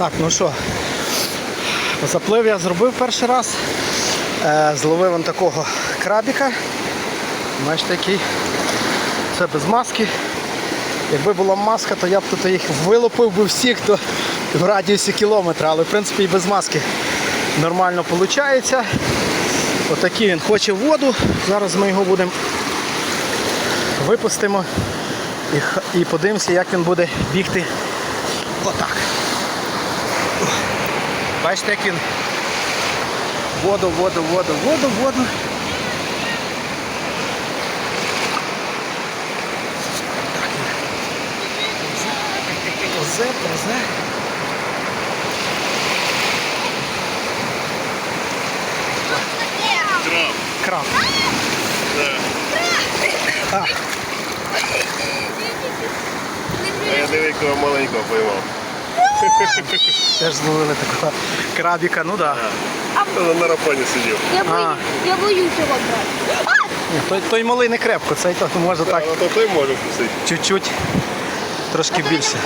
Так, ну що, заплив я зробив перший раз. Е, зловив он такого крабіка. Бачите, який. Це без маски. Якби була маска, то я б тут їх вилупив би всіх, хто в радіусі кілометра, але в принципі і без маски нормально виходить. Отакий він хоче воду. Зараз ми його будемо випустимо і, і подивимося, як він буде бігти отак. Бачите, як він воду, воду, воду, воду, воду. Позе, позе. Краб. Краб. Да. А, А я дивикого маленького поймав. Теж зловили такого крабіка, ну так. Да. На рапані сидів. Я боюсь, я боюсь його брати. Ні, той, той малий не крепко, цей то може так Так, ну той може чуть-чуть трошки більше.